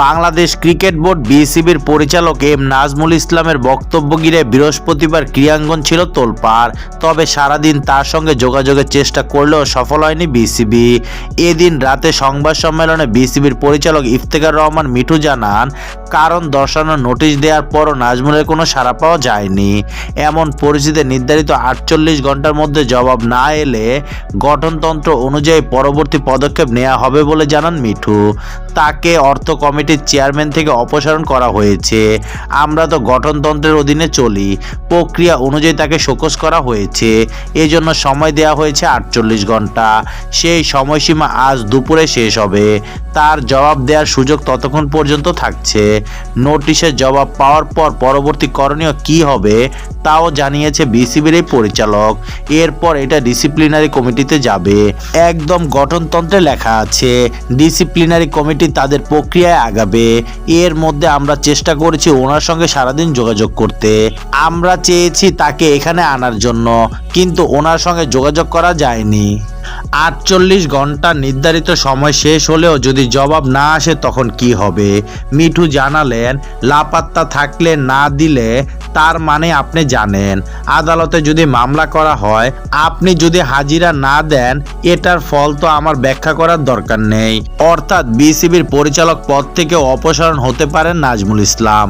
Bangladesh cricket board বিসিবির পরিচালক M Nazmul ইসলামের বক্তব্য ঘিরে বৃহস্পতিবার ক্রীড়াঙ্গন ছিল তোলপাড়, তবে সারাদিন তার সঙ্গে যোগাযোগের চেষ্টা করলেও সফল হয়নি বিসিবি। এদিন রাতে সংবাদ সম্মেলনে বিসিবির পরিচালক ইফতেখার রহমান মিঠু জানান, কারণ দর্শানোর নোটিশ দেওয়ার পরও নাজমুলের কোনো সাড়া পাওয়া যায়নি। এমন পরিস্থিতিতে নির্ধারিত আটচল্লিশ ঘণ্টার মধ্যে জবাব না এলে গঠনতন্ত্র অনুযায়ী পরবর্তী পদক্ষেপ নেওয়া হবে বলে জানান মিঠু। তাকে অর্থ কমিটির চেয়ারম্যান থেকে অপসারণ করা হয়েছে। আমরা তো গঠনতন্ত্রের অধীনে চলি। প্রক্রিয়া অনুযায়ী তাকে শোকস করা হয়েছে। এজন্য সময় দেওয়া হয়েছে আটচল্লিশ ঘণ্টা। সেই সময়সীমা আজ দুপুরে শেষ হবে। তার জবাব দেওয়ার সুযোগ ততক্ষণ পর্যন্ত থাকছে। নোটিশের জবাব পাওয়ার পর পরবর্তী করণীয় কি হবে, তাও জানিয়েছে বিসিবির এই পরিচালক। এরপর এটা ডিসিপ্লিনারি কমিটিতে যাবে। একদম গঠনতন্ত্রে লেখা আছে, ডিসিপ্লিনারি কমিটি তাদের প্রক্রিয়ায় আগাবে এর মধ্যে আমরা চেষ্টা করেছি ওনার সঙ্গে সারাদিন যোগাযোগ করতে। আমরা চেয়েছি তাকে এখানে আনার জন্য, কিন্তু ওনার সঙ্গে যোগাযোগ করা যায়নি। আটচল্লিশ ঘণ্টা নির্ধারিত সময় শেষ হলেও যদি জবাব না আসে তখন কি হবে? মিঠু জানালেন, লাপাত্তা থাকলে না দিলে তার মানে আপনি জানেন। আদালতে যদি মামলা করা হয়, আপনি যদি হাজিরা না দেন, এটার ফল তো আমার ব্যাখ্যা করার দরকার নেই। অর্থাৎ বিসিবির পরিচালক পদ থেকে অপসারণ হতে পারেন নাজমুল ইসলাম।